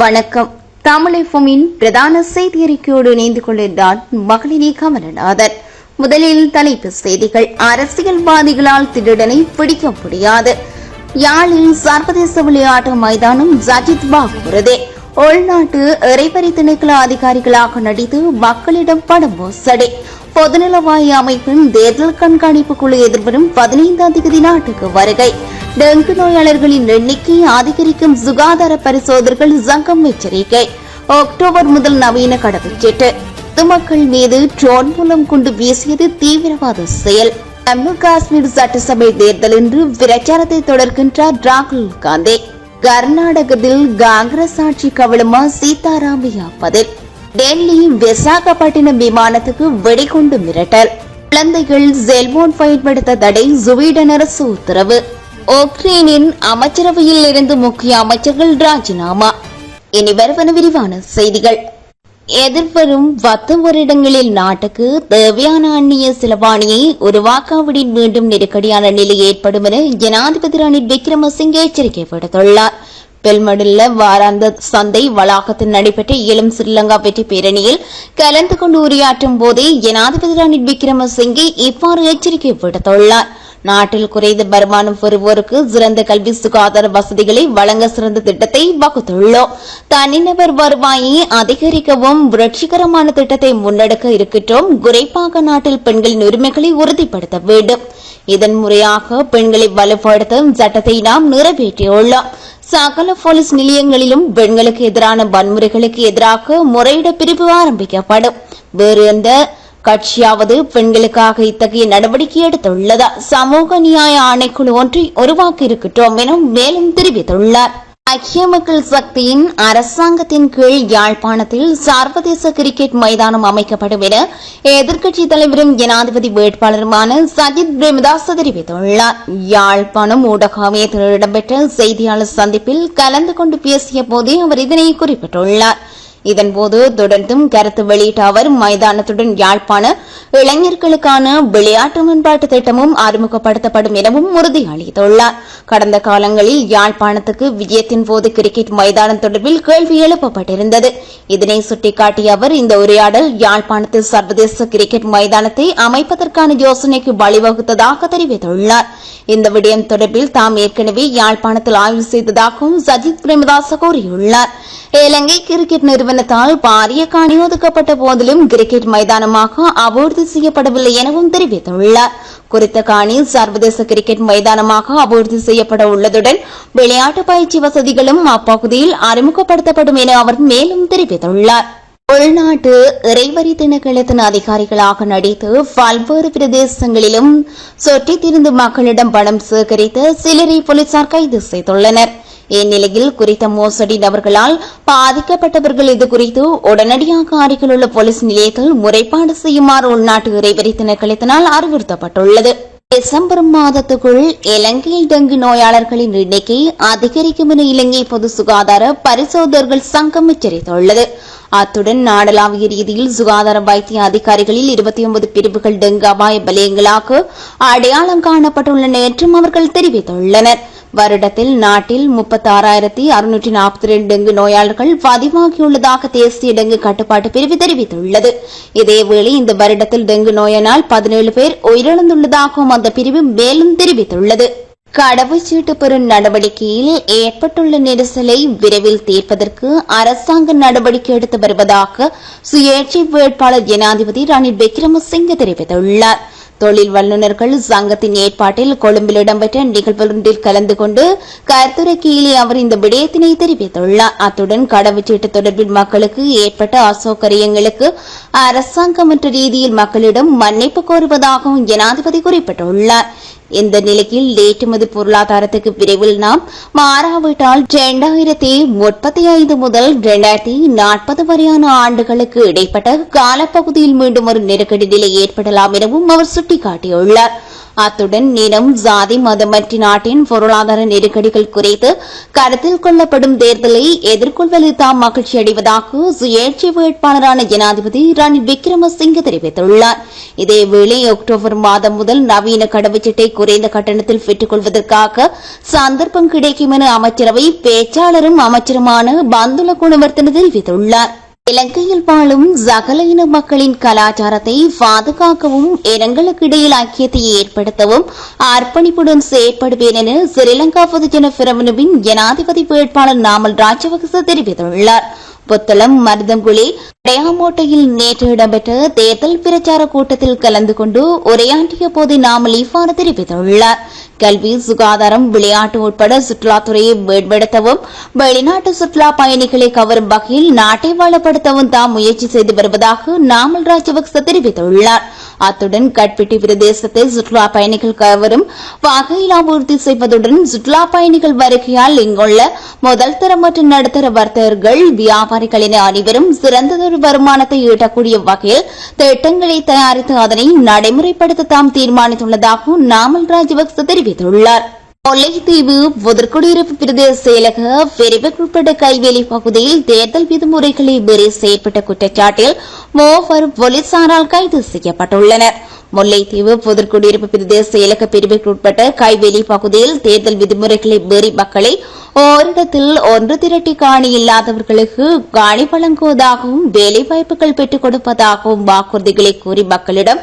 வணக்கம். தமிழகமின் பிரதான செய்தி அறிக்கையோடு இணைந்து கொள்கிறார் மகளினி கமலநாதன். முதலில் தலைப்பு செய்திகள். அரசியல்வாதிகளால் திருடனை பிடிக்க முடியாது. யாழில் சர்வதேச விளையாட்டு மைதானம் ஜஜித் வாக்குறுதி உள்நாட்டு இறைவரி திணைக்கள அதிகாரிகளாக நடித்து மக்களிடம் பணம் மோசடி. பொதுநலவாய அமைப்பின் தேர்தல் கண்காணிப்பு குழு எதிர்வரும் பதினைந்தாம் தேதி நாட்டுக்கு வருகை. டெங்கு நோயாளர்களின் எண்ணிக்கை அதிகரிக்கும் சுகாதார பரிசோதர்கள் சங்கம் எச்சரிக்கை. அக்டோபர் முதல் நவீன கடவுச்சீட்டு. பொதுமக்கள் மீது ட்ரோன் மூலம் கொண்டு வீசியது தீவிரவாத செயல். ஜம்மு காஷ்மீர் சட்டசபை தேர்தல் என்று பிரச்சாரத்தை தொடர்கின்றார் ராகுல் காந்தி. கர்நாடகத்தில் காங்கிரஸ் ஆட்சி கவலமா சீதாராமையா பதில் டெல்லி விசாகப்பட்டினம் விமானத்துக்கு வெடிகுண்டு மிரட்டல். குழந்தைகள் செல்போன் பயன்படுத்த தடை சுவீடன் அரசு உத்தரவு. உக்ரைனின் அமைச்சரவையில் இருந்து முக்கிய அமைச்சர்கள் ராஜினாமா. இனி வருவன விரிவான செய்திகள். எதிர்வரும் பத்து வருடங்களில் நாட்டுக்கு தேவையான அந்நிய செலவாணியை உருவாக்காவிடின் மீண்டும் நெருக்கடியான நிலை ஏற்படும் என ஜனாதிபதி ரணில் விக்ரமசிங்கே எச்சரிக்கை விடுத்துள்ளார். பெல்மடுள்ள வாராந்த சந்தை வளாகத்தில் நடைபெற்ற இளம் ஸ்ரீலங்கா வெற்றி பேரணியில் கலந்து கொண்டு உரையாற்றும் போதே ஜனாதிபதி ரணில் விக்ரமசிங்கே இவ்வாறு எச்சரிக்கை விடுத்துள்ளார். நாட்டில் குறைந்த வருமானம் பெறுவோருக்கு சிறந்த கல்வி சுகாதார வசதிகளை வழங்க சிறந்த திட்டத்தை வகுத்துள்ளோம். தனிநபர் வருவாயை அதிகரிக்கவும் புரட்சிகரமான திட்டத்தை முன்னெடுக்க இருக்கின்றோம். குறிப்பாக நாட்டில் பெண்களின் உரிமைகளை உறுதிப்படுத்த வேண்டும். இதன் முறையாக பெண்களை வலுப்படுத்தும் சட்டத்தை நாம் நிறைவேற்றியுள்ளோம். சகல போலீஸ் நிலையங்களிலும் பெண்களுக்கு எதிரான வன்முறைகளுக்கு எதிராக முறையிட பிரிவு ஆரம்பிக்கப்படும். வேறு எந்த கட்சியாவது பெண்களுக்காக இத்தகைய நடவடிக்கை எடுத்துள்ளதா? சமூக நியாய ஆணைக்குழு ஒன்றை உருவாக்கி இருக்கட்டும் என மேலும் தெரிவித்துள்ளார். ஐக்கிய மக்கள் சக்தியின் அரசாங்கத்தின் கீழ் யாழ்ப்பாணத்தில் சர்வதேச கிரிக்கெட் மைதானம் அமைக்கப்படும் என எதிர்க்கட்சித் தலைவரும் ஜனாதிபதி வேட்பாளருமான சஜித் பிரேமதாஸ் தெரிவித்துள்ளார். யாழ்ப்பாணம் ஊடக அமையத்தில் இடம்பெற்ற செய்தியாளர் சந்திப்பில் கலந்து கொண்டு பேசிய போதே அவர் இதனை குறிப்பிட்டுள்ளார். இதன்போது தொடர்ந்தும் கருத்து வெளியிட்ட அவர் மைதானத்துடன் யாழ்ப்பாண இளைஞர்களுக்கான விளையாட்டு மேம்பாட்டு திட்டமும் அறிமுகப்படுத்தப்படும் எனவும் உறுதியளித்துள்ளார். கடந்த காலங்களில் யாழ்ப்பாணத்துக்கு விஜயத்தின் போது கிரிக்கெட் மைதானம் தொடர்பில் கேள்வி எழுப்பப்பட்டிருந்தது. இதனை சுட்டிக்காட்டிய அவர் இந்த உரையாடல் யாழ்ப்பாணத்தில் சர்வதேச கிரிக்கெட் மைதானத்தை அமைப்பதற்கான யோசனைக்கு வழிவகுத்ததாக தெரிவித்துள்ளார். இந்த விடயம் தொடர்பில் தாம் ஏற்கனவே யாழ்ப்பாணத்தில் ஆய்வு செய்ததாகவும் சஜித் பிரேமதாச கூறியுள்ளார். இலங்கை கிரிக்கெட் நிறுவனத்தால் பாரிய காணி ஒதுக்கப்பட்ட போதிலும் கிரிக்கெட் மைதானமாக அபிவிருத்தி செய்யப்படவில்லை எனவும் தெரிவித்துள்ளார். குறித்த காணி சர்வதேச கிரிக்கெட் மைதானமாக அபிவிருத்தி செய்யப்பட உள்ளதுடன் விளையாட்டு பயிற்சி வசதிகளும் அப்பகுதியில் அறிமுகப்படுத்தப்படும் என அவர் மேலும் தெரிவித்துள்ளார். உள்நாட்டு இறைவரி திணைக்களத்தின் அதிகாரிகளாக நடித்து பல்வேறு பிரதேசங்களிலும் சொட்டித் திரிந்து மக்களிடம் பணம் சேகரித்த சிலரை போலீசார் கைது செய்துள்ளனர். இந்நிலையில் குறித்த மோசடி நபர்களால் பாதிக்கப்பட்டவர்கள் இது குறித்து உடனடியாக அருகிலுள்ள போலீஸ் நிலையத்தில் முறைப்பாடு செய்யுமாறு உள்நாட்டு இறைவரி திணைக்களத்தினால் அறிவுறுத்தப்பட்டுள்ளது. டிசம்பர் மாதத்துக்குள் இலங்கையில் டெங்கு நோயாளர்களின் எண்ணிக்கை அதிகரிக்கும் என இலங்கை பொது சுகாதார பரிசோதகர்கள் சங்கம் எச்சரித்துள்ளது. அத்துடன் நாடளாவிய ரீதியில் சுகாதார வைத்திய அதிகாரிகளில் இருபத்தி ஒன்பது பிரிவுகள் டெங்கு அபாய வலயங்களாக அடையாளம் காணப்பட்டுள்ளன என்றும் அவர்கள் தெரிவித்துள்ளனர். வருடத்தில் நாட்டில் முப்பத்தி ஆறாயிரத்தி அறுநூற்றி நாற்பத்தி ரெண்டு டெங்கு நோயாளர்கள் பதிவாகியுள்ளதாக தேசிய டெங்கு கட்டுப்பாட்டு பிரிவு தெரிவித்துள்ளது. இதேவேளை இந்த வருடத்தில் டெங்கு நோயினால் பதினேழு பேர் உயிரிழந்துள்ளதாகவும் அந்த பிரிவு மேலும் தெரிவித்துள்ளது. கடவுச்சீட்டு பெறும் நடவடிக்கையில் ஏற்பட்டுள்ள நெரிசலை விரைவில் தீர்ப்பதற்கு அரசாங்க நடவடிக்கை எடுத்து வருவதாக சுயேட்சை வேட்பாளர் ஜனாதிபதி ரணில் விக்ரமசிங்க தெரிவித்துள்ளார். தொழில் வல்லுநர்கள் சங்கத்தின் ஏற்பாட்டில் கொழும்பில் இடம்பெற்ற நிகழ்வொன்றில் கலந்து கொண்டு கருத்துரைக்கையிலே அவர் இந்த விடயத்தினை தெரிவித்துள்ளார். அத்துடன் கடவுச்சீட்டு தொடர்பில் மக்களுக்கு ஏற்பட்ட அசௌகரியங்களுக்கு அரசாங்கம் என்ற ரீதியில் மக்களிடம் மன்னிப்பு கோருவதாகவும் ஜனாதிபதி குறிப்பிட்டுள்ளார். இந்த நிலையில் ஏற்றுமதி பொருளாதாரத்துக்கு விரைவில் நாம் மாறாவிட்டால் இரண்டாயிரத்தி முப்பத்தி ஐந்து முதல் இரண்டாயிரத்தி நாற்பது வரையான ஆண்டுகளுக்கு இடைப்பட்ட காலப்பகுதியில் மீண்டும் ஒரு நெருக்கடி நிலை ஏற்படலாம் எனவும் அவர் சுட்டிக்காட்டியுள்ளார். அத்துடன் இனம் சாதி மதம் நாட்டின் பொருளாதார நெருக்கடிகள் குறித்து கருத்தில் கொள்ளப்படும் தேர்தலை எதிர்கொள்வதில் தாம் மகிழ்ச்சி அடைவதாக சுயேட்சை வேட்பாளரான ஜனாதிபதி ரணில் விக்ரமசிங்க தெரிவித்துள்ளார். இதேவேளை அக்டோபர் மாதம் முதல் நவீன கடவுச்சீட்டை குறைந்த கட்டணத்தில் பெற்றுக் கொள்வதற்காக சந்தர்ப்பம் கிடைக்கும் என அமைச்சரவை பேச்சாளரும் அமைச்சருமான பந்துல குணவர்த்தன தெரிவித்துள்ளார். இலங்கையில் வாழும் சகல இன மக்களின் கலாச்சாரத்தை பாதுகாக்கவும் இனங்களுக்கு இடையில் ஐக்கியத்தை ஏற்படுத்தவும் அர்ப்பணிப்புடன் செயற்படுவேன் என ஸ்ரீலங்கா பொதுஜன பிரமுனவின் ஜனாதிபதி வேட்பாளர் நாமல் ராஜபக்ச தெரிவித்துள்ளார். புத்தளம் மருதங்குழி டயாமோட்டையில் நேற்று இடம்பெற்ற தேர்தல் பிரச்சார கூட்டத்தில் கலந்து கொண்டு உரையாற்றிய போது நாமல் இவ்வாறு தெரிவித்துள்ளார். கல்வி சுகாதாரம் விளையாட்டு உட்பட சுற்றுலாத்துறையை மேம்படுத்தவும் வெளிநாட்டு சுற்றுலா பயணிகளை கவரும் வகையில் நாட்டை வளப்படுத்தவும் தாம் முயற்சி செய்து வருவதாக நாமல் ராஜபக்ச தெரிவித்துள்ளார். அத்துடன் கட்பிட்டி பிரதேசத்தை சுற்றுலா பயணிகள் கவரும் வகையில் அபிவிருத்தி செய்வதுடன் சுற்றுலா பயணிகள் வருகையால் இங்குள்ள முதல் தர மற்றும் நடுத்தர வர்த்தகர்கள் வியாபாரிகள் அனைவரும் சிறந்ததொரு வருமானத்தை ஈட்டக்கூடிய வகையில் திட்டங்களை தயாரித்து அதனை நடைமுறைப்படுத்த தாம் தீர்மானித்துள்ளதாக நாமல் ராஜபக்ச தெரிவித்துள்ளார். முல்லைத்தீவு புதற்குடியிருப்பு பிரதேச செயலக விரைவுக்குட்பட்ட கைவேலி பகுதியில் தேர்தல் விதிமுறைகளை மீறி செயற்பட்ட குற்றச்சாட்டில் மூவர் போலீசாரால் கைது செய்யப்பட்டுள்ளனர். முல்லைத்தீவு புதற்குடியிருப்பு பிரதேச செயலக பிரிவுக்குட்பட்ட கைவெளி பகுதியில் தேர்தல் விதிமுறைகளை மீறி மக்களை ஓரிடத்தில் ஒன்று திரட்டி காணி இல்லாதவர்களுக்கு காணி வழங்குவதாகவும் வேலைவாய்ப்புகள் பெற்றுக் கொடுப்பதாகவும் வாக்குறுதிகளை கூறி மக்களிடம்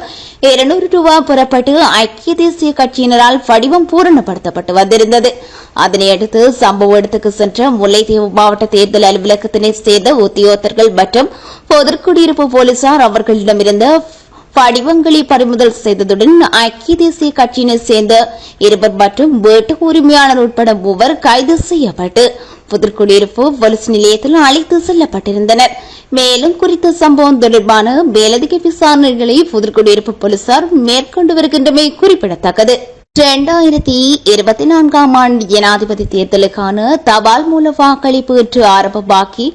இருநூறு ரூபாய் புறப்பட்டு ஐக்கிய தேசிய கட்சியினரால் வடிவம் பூரணப்படுத்தப்பட்டு வந்திருந்தது. அதனையடுத்து சம்பவ இடத்துக்கு சென்ற முல்லைத்தீவு மாவட்ட தேர்தல் அலுவலகத்தினை சேர்ந்த உத்தியோகத்தர்கள் மற்றும் பொதுக்குடியிருப்பு போலீசார் அவர்களிடமிருந்து படிவங்களை பறிமுதல் செய்ததுடன் ஐக்கிய தேசிய கட்சியினை சேர்ந்த இருவர் மற்றும் வீட்டு உரிமையாளர் உட்பட மூவர் கைது செய்யப்பட்டு புதுக்குடியிருப்பு போலீஸ் நிலையத்தில் அழைத்து செல்லப்பட்டிருந்தனர். மேலும் குறித்த சம்பவம் தொடர்பான மேலதிக விசாரணைகளை புதுக்குடியிருப்பு போலீசார் மேற்கொண்டு வருகின்றமை குறிப்பிடத்தக்கது. இரண்டாயிரத்தி இருபத்தி நான்காம் ஆண்டு ஜனாதிபதி தேர்தலுக்கான தபால் மூல வாக்களிப்பு இன்று ஆரம்பமாகி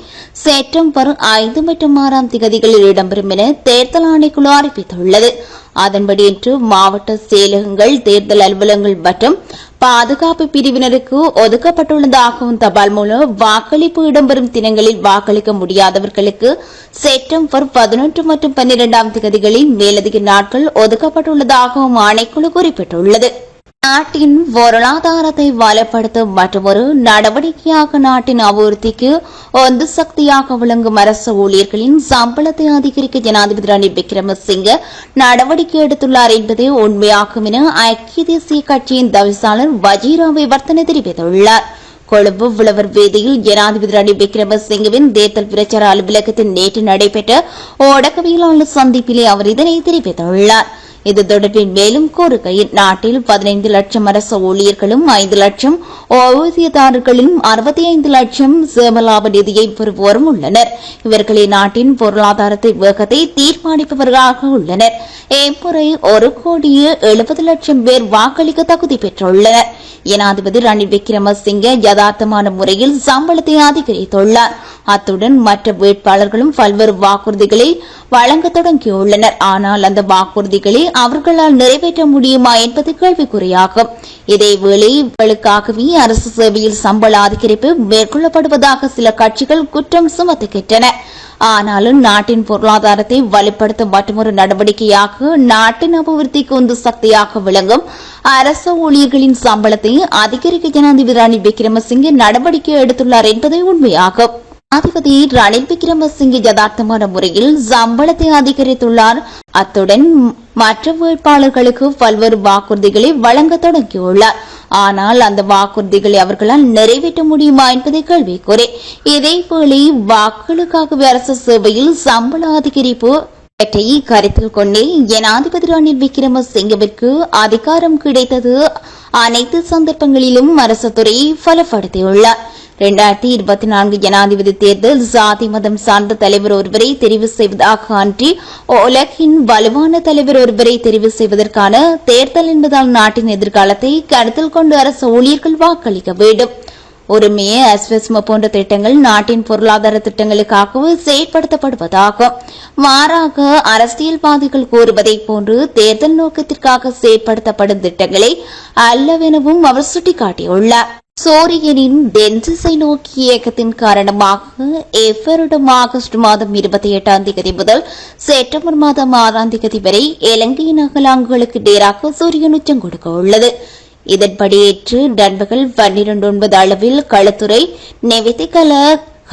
செப்டம்பர் ஐந்து மற்றும் ஆறாம் திகதிகளில் இடம்பெறும் என தேர்தல் ஆணைக்குழு அறிவித்துள்ளது. அதன்படி இன்று மாவட்ட செயலகங்கள் தேர்தல் அலுவலகங்கள் மற்றும் பாதுகாப்பு பிரிவினருக்கு ஒதுக்கப்பட்டுள்ளதாகவும் தபால் மூலம் வாக்களிப்பு இடம்பெறும் தினங்களில் வாக்களிக்க முடியாதவர்களுக்கு செப்டம்பர் பதினொன்று மற்றும் பன்னிரெண்டாம் திகதிகளில் மேலதிக நாட்கள் ஒதுக்கப்பட்டுள்ளதாகவும் ஆணைக்குழு குறிப்பிட்டுள்ளது. நாட்டின் பொருளாதாரத்தை வலுப்படுத்தும் மற்றொரு நடவடிக்கையாக நாட்டின் அபிவிருத்திக்கு ஒந்து சக்தியாக விளங்கும் அரசு ஊழியர்களின் சம்பளத்தை அதிகரிக்க ஜனாதிபதி ரணில் விக்ரமசிங்க நடவடிக்கை எடுத்துள்ளார் என்பதே உண்மையாகும் என ஐக்கிய தேசிய கட்சியின் தவிசாளர் வஜீராவை வர்த்தனை தெரிவித்துள்ளார். கொழும்பு உழவர் வேதியில் ஜனாதிபதி ரணில் விக்ரமசிங்கவின் தேர்தல் பிரச்சார அலுவலகத்தில் நேற்று நடைபெற்ற ஊடகவியலாளர் சந்திப்பிலே அவர் இதனை தெரிவித்துள்ளார். இது தொடர்பில் மேலும் கூறுகையில் நாட்டில் பதினைந்து லட்சம் அரசு ஊழியர்களும் ஐந்து லட்சம் ஓய்வூதியதாரர்களும் அறுபத்தி ஐந்து லட்சம் சேமலாப நிதியை பெறுவோரும் உள்ளனர். இவர்களே நாட்டின் பொருளாதாரத்தை வேகத்தை தீர்மானிப்பவர்களாக உள்ளனர். இம்முறை ஒரு கோடியே எழுபது லட்சம் பேர் வாக்களிக்க தகுதி பெற்றுள்ளனர் ஜனாதிபதி ரணில் விக்ரமசிங்கே யதார்த்தமான முறையில் சம்பளத்தை அதிகரித்துள்ளார். அத்துடன் மற்ற வேட்பாளர்களும் பல்வேறு வாக்குறுதிகளை வழங்க தொடங்கியுள்ளனர். ஆனால் அந்த வாக்குறுதிகளை அவர்களால் நிறைவேற்ற முடியுமா என்பது கேள்விக்குறியாகும். இதேவேளை இவர்களுக்காகவே அரசு சேவையில் சம்பள அதிகரிப்பு மேற்கொள்ளப்படுவதாக சில கட்சிகள் குற்றம் சுமத்துகின்றன. ஆனாலும் நாட்டின் பொருளாதாரத்தை வலுப்படுத்தும் மற்றொரு நடவடிக்கையாக நாட்டின் அபிவிருத்திக்கு உந்து சக்தியாக விளங்கும் அரசு ஊழியர்களின் சம்பளத்தை அதிகரிக்க ஜனாதிபதி ரணில் விக்ரமசிங்கே நடவடிக்கை எடுத்துள்ளார் என்பதே உண்மையாகும். ஜனாதிபதி ரணில் விக்ரமசிங்கே யதார்த்தமான முறையில் சம்பளத்தை அதிகரித்துள்ளார். அத்துடன் மற்ற வேட்பாளர்களுக்கு பல்வேறு வாக்குறுதிகளை வழங்க தொடங்கியுள்ளார். ஆனால் அந்த வாக்குறுதிகளை அவர்களால் நிறைவேற்ற முடியுமா என்பதை கேள்விக்குறே. இதேபோல வாக்குகளுக்காகவே அரசு சேவையில் சம்பள அதிகரிப்பு இவற்றை கருத்தில் கொண்டே ஜனாதிபதி ரணில் விக்ரமசிங்கவிற்கு அதிகாரம் கிடைத்தது. அனைத்து சந்தர்ப்பங்களிலும் அரசு துறையை பலப்படுத்தியுள்ளார். இரண்டாயிரத்தி இருபத்தி நான்கு ஜனாதிபதி தேர்தல் சாதி மதம் சார்ந்த தலைவர் ஒருவரை தெரிவு செய்வதாக அன்றி உலகின் வலுவான தலைவர் ஒருவரை தெரிவு செய்வதற்கான தேர்தல் என்பதால் நாட்டின் எதிர்காலத்தை கருத்தில் கொண்டு அரசு ஊழியர்கள் வாக்களிக்க வேண்டும். ஒருமைய அஸ்வஸ்ம போன்ற திட்டங்கள் நாட்டின் பொருளாதார திட்டங்களுக்காகவே செயற்படுத்தப்படுவதாகும். மாறாக அரசியல்வாதிகள் கூறுவதைப் போன்று தேர்தல் நோக்கத்திற்காக செயற்படுத்தப்படும் திட்டங்களை அல்லவெனவும் அவர் சுட்டிக்காட்டியுள்ளார். சூரியனின் தென்திசை நோக்கி இயக்கத்தின் காரணமாக எவ்வருடம் ஆகஸ்ட் மாதம் இருபத்தி எட்டாம் தேதி முதல் செப்டம்பர் மாதம் ஆறாம் தேதி வரை இலங்கையின் அகலாங்குகளுக்கு நேராக சூரியன் உச்சம் கொடுக்க உள்ளது. இதன்படி ஏற்று நண்பகல் பன்னிரண்டு ஒன்பது அளவில் களத்துறை நெவித்திகல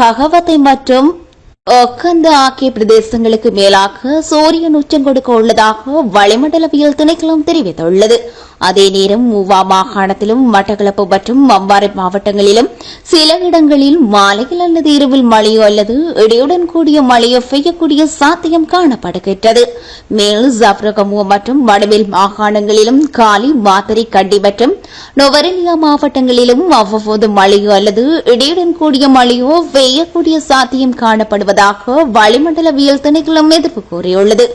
ஹகவத்தை மற்றும் ஒக்கந்த ஆகிய பிரதேசங்களுக்கு மேலாக சூரியன் உச்சம் கொடுக்க உள்ளதாக வளிமண்டலவியல் திணைக்களம் தெரிவித்துள்ளது. அதே நேரம் மூவா மாகாணத்திலும் மட்டக்களப்பு மற்றும் மம்பாறை மாவட்டங்களிலும் சில இடங்களில் மாலையில் அல்லது இரவில் மழையோ அல்லது இடியுடன் கூடிய மழையோ பெய்யக்கூடிய சாத்தியம் காணப்படுகின்றது. மேலும் ஜப்ரகமுவ மற்றும் வடமேல் மாகாணங்களிலும் காலி மாத்தரி கண்டி மற்றும் நொவரெலியா மாவட்டங்களிலும் அவ்வப்போது மழையோ அல்லது இடியுடன் கூடிய மழையோ பெய்யக்கூடிய சாத்தியம் காணப்படுவதாக வளிமண்டலவியல் திணைக்களம் எதிர்ப்பு கூறியுள்ளது.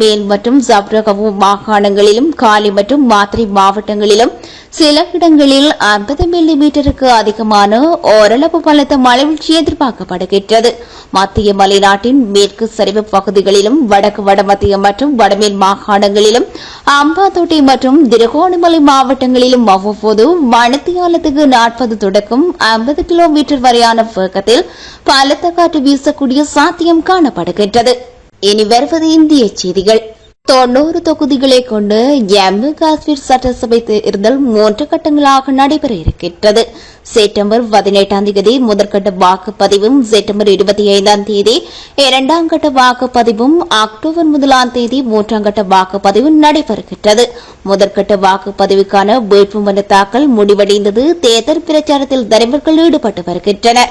மேல் மற்றும் ஜப்ரகவு மாகாணங்களிலும் காலி மற்றும் மாத்திரை மாவட்டங்களிலும் சில இடங்களில் ஐம்பது மில்லி மீட்டருக்கு அதிகமான ஓரளவு பலத்த மழைவீழ்ச்சி எதிர்பார்க்கப்படுகின்றது. மத்திய மலைநாட்டின் மேற்கு சரிவு பகுதிகளிலும் வடக்கு வடமத்திய மற்றும் வடமேல் மாகாணங்களிலும் அம்பாத்தோட்டை மற்றும் திருகோணமலை மாவட்டங்களிலும் அவ்வப்போது மணித்தியாலத்துக்கு நாற்பது தொடக்கம் ஐம்பது கிலோமீட்டர் வரையான வேகத்தில் பலத்த காற்று வீசக்கூடிய சாத்தியம் காணப்படுகின்றது. இனி வருவது இந்திய செய்திகள். தொண்ணூறு தொகுதிகளை கொண்டு ஜம்மு காஷ்மீர் சட்டசபை தேர்தல் மூன்று கட்டங்களாக நடைபெற இருக்கின்றது. செப்டம்பர் பதினெட்டாம் தேதி முதற்கட்ட வாக்குப்பதிவும் செப்டம்பர் இருபத்தி ஐந்தாம் தேதி இரண்டாம் கட்ட வாக்குப்பதிவும் அக்டோபர் முதலாம் தேதி மூன்றாம் கட்ட வாக்குப்பதிவும் நடைபெறுகின்றது. முதற்கட்ட வாக்குப்பதிவுக்கான வேட்புமனு தாக்கல் முடிவடைந்தது. தேர்தல் பிரச்சாரத்தில் தலைவர்கள் ஈடுபட்டு வருகின்றனா்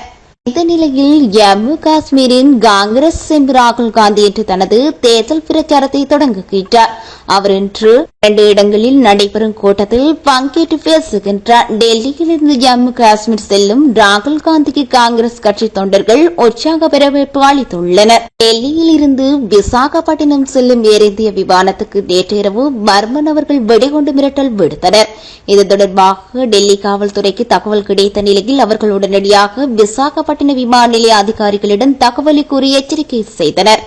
இந்த நிலையில் ஜம்மு காஷ்மீரின் காங்கிரஸ் எம்பி ராகுல் காந்தி இன்று தனது தேர்தல் பிரச்சாரத்தை தொடங்குகின்றார் அவர் இன்று இரண்டு இடங்களில் நடைபெறும் கூட்டத்தில் பங்கேற்று பேசுகின்றார். டெல்லியில் இருந்து ஜம்மு காஷ்மீர் செல்லும் ராகுல் காந்திக்கு காங்கிரஸ் கட்சி தொண்டர்கள் உற்சாக வரவேற்பு அளித்துள்ளனர். டெல்லியில் இருந்து விசாகப்பட்டினம் செல்லும் ஏர் இந்திய விமானத்துக்கு நேற்றிரவு மர்ம அவர்கள் வெடிகுண்டு மிரட்டல் விடுத்தனர். இது தொடர்பாக டெல்லி காவல்துறைக்கு தகவல் கிடைத்த நிலையில் அவர்கள் உடனடியாக விசாகப்பட்டினம் விசாகப்பட்டின விமான நிலைய அதிகாரிகளிடம் தகவலை கூறி எச்சரிக்கை செய்தனர்.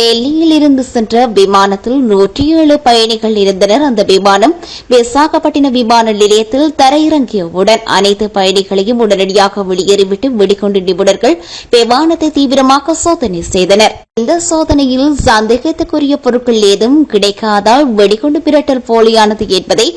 டெல்லியில் இருந்து சென்ற விமானத்தில் நூற்றி ஏழு பயணிகள் இருந்தனர். அந்த விமானம் விசாகப்பட்டினம் விமான நிலையத்தில் தரையிறங்கியவுடன் அனைத்து பயணிகளையும் உடனடியாக வெளியேறிவிட்டு வெடிகுண்டு நிபுணர்கள் விமானத்தை தீவிரமாக சோதனை செய்தனர். இந்த சோதனையில் சந்தேகத்துக்குரிய பொருட்கள் ஏதும் கிடைக்காதால் வெடிகுண்டு மிரட்டல் போலியானது என்பதை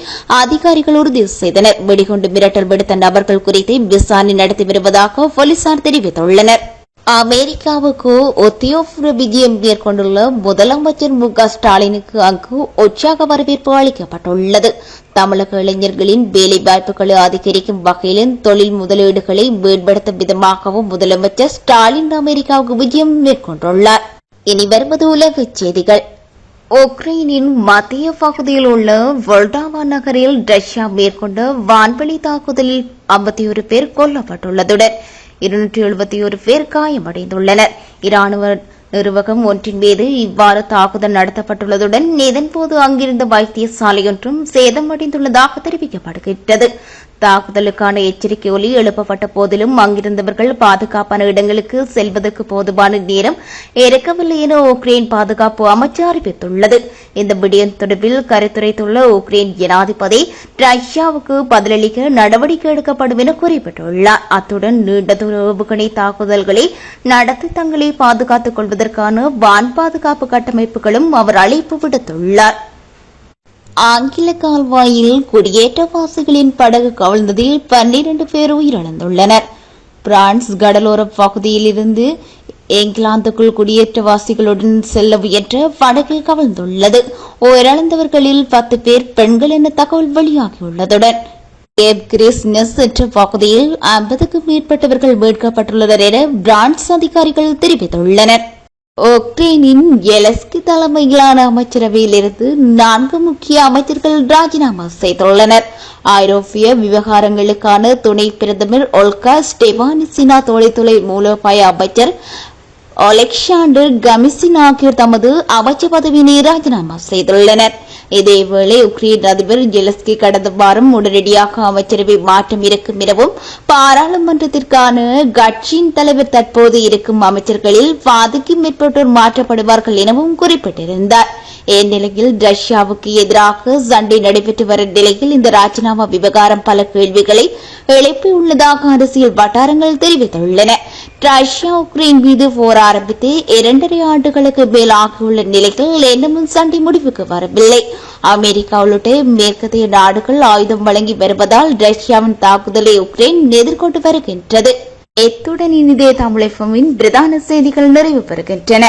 அதிகாரிகள் உறுதி செய்தனர். வெடிகுண்டு மிரட்டல் விடுத்த நபர்கள் குறித்து விசாரணை நடத்தி வருவதாக போலீசார் தெரிவித்துள்ளனர். அமெரிக்காவுக்கு உத்தியோகபூர்வ விஜயம் மேற்கொண்டுள்ள முதலமைச்சர் மு க ஸ்டாலினுக்கு அங்கு உற்சாக வரவேற்பு அளிக்கப்பட்டுள்ளது. தமிழக இளைஞர்களின் வேலை வாய்ப்புகளை அதிகரிக்கும் வகையிலும் தொழில் முதலீடுகளை மேம்படுத்தும் விதமாகவும் முதலமைச்சர் ஸ்டாலின் அமெரிக்காவுக்கு விஜயம் மேற்கொண்டுள்ளார். இனி வருவது உலகச் செய்திகள். உக்ரைனின் மத்திய பகுதியில் உள்ள வொல்டாவா நகரில் ரஷ்யா மேற்கொண்ட வான்வெளி தாக்குதலில் ஐம்பத்தி ஒரு பேர் கொல்லப்பட்டுள்ளதுடன் இருநூற்றி எழுபத்தி ஒரு பேர் காயமடைந்துள்ளனர். இராணுவ நிர்வாகம் ஒன்றின் மீது இவ்வாறு தாக்குதல் நடத்தப்பட்டுள்ளதுடன் இதன்போது அங்கிருந்த வைத்தியசாலையொன்றும் சேதமடைந்துள்ளதாக தெரிவிக்கப்படுகின்றது. தாக்குதலுக்கான எச்சரிக்கை ஒலி எழுப்பப்பட்ட போதிலும் அங்கிருந்தவர்கள் பாதுகாப்பான இடங்களுக்கு செல்வதற்கு போதுமான நேரம் இறக்கவில்லை என உக்ரைன் பாதுகாப்பு அமைச்சு அறிவித்துள்ளது. இந்த விடயம் தொடர்பில் கருத்துரைத்துள்ள உக்ரைன் ஜனாதிபதி ரஷ்யாவுக்கு பதிலளிக்க நடவடிக்கை எடுக்கப்படும் என குறிப்பிட்டுள்ளார். அத்துடன் நீண்ட தூர ஏவுகணை தாக்குதல்களை நடத்தி தங்களை பாதுகாத்துக் கொள்வதற்கான வான் பாதுகாப்பு கட்டமைப்புகளும் அவர் அழைப்பு விடுத்துள்ளார். ஆங்கில கால்வாயில் குடியேற்றவாசிகளின் படகு கவிழ்ந்ததில் பன்னிரண்டு பேர் உயிரிழந்துள்ளனர். பிரான்ஸ் கடலோர பகுதியில் இருந்து இங்கிலாந்துக்குள் குடியேற்றவாசிகளுடன் செல்ல முயன்ற படகு கவிழ்ந்துள்ளது. உயிரிழந்தவர்களில் பத்து பேர் பெண்கள் என தகவல் வெளியாகியுள்ளதுடன் கேப் கிறிஸ்னஸ் என்ற பகுதியில் ஐம்பதுக்கும் மேற்பட்டவர்கள் மீட்கப்பட்டுள்ளனர் என பிரான்ஸ் அதிகாரிகள் தெரிவித்துள்ளனர். உக்ரைனின் எலஸ்கி தலைமையிலான அமைச்சரவையிலிருந்து நான்கு முக்கிய அமைச்சர்கள் ராஜினாமா செய்துள்ளனர். ஐரோப்பிய விவகாரங்களுக்கான துணை பிரதமர் ஒல்கா ஸ்டெபானிசினா தொலைத்துறை மூலோபாய அமைச்சர் அலெக்சாண்டர் கமிசின் ஆகியோர் தமது அமைச்சர் பதவியினை ராஜினாமா செய்துள்ளனர். இதேவேளை உக்ரைன் அதிபர் ஜெலஸ்கி கடந்த வாரம் உடனடியாக அமைச்சரவை மாற்றம் இருக்கும் எனவும் பாராளுமன்றத்திற்கான கட்சியின் தலைவர் தற்போது இருக்கும் அமைச்சர்களில் பாதிக்கும் மேற்பட்டோர் மாற்றப்படுவார்கள் எனவும் குறிப்பிட்டிருந்தார். இந்நிலையில் ரஷ்யாவுக்கு எதிராக சண்டை நடைபெற்று வரும் நிலையில் இந்த ராஜினாமா விவகாரம் பல கேள்விகளை எழுப்பியுள்ளதாக அரசியல் வட்டாரங்கள் தெரிவித்துள்ளன. ரஷ்யா உக்ரைன் மீது போர் ஆரம்பித்து இரண்டரை ஆண்டுகளுக்கு மேல் ஆகியுள்ள நிலையில் என்னமும் சண்டை முடிவுக்கு வரவில்லை. அமெரிக்கா உள்ளிட்ட மேற்கத்திய நாடுகள் ஆயுதம் வழங்கி வருவதால் ரஷ்யாவின் தாக்குதலை உக்ரைன் எதிர்கொண்டு வருகின்றது. எத்துடன் இனிதே தமிழகமின் பிரதான செய்திகள் நிறைவு பெறுகின்றன.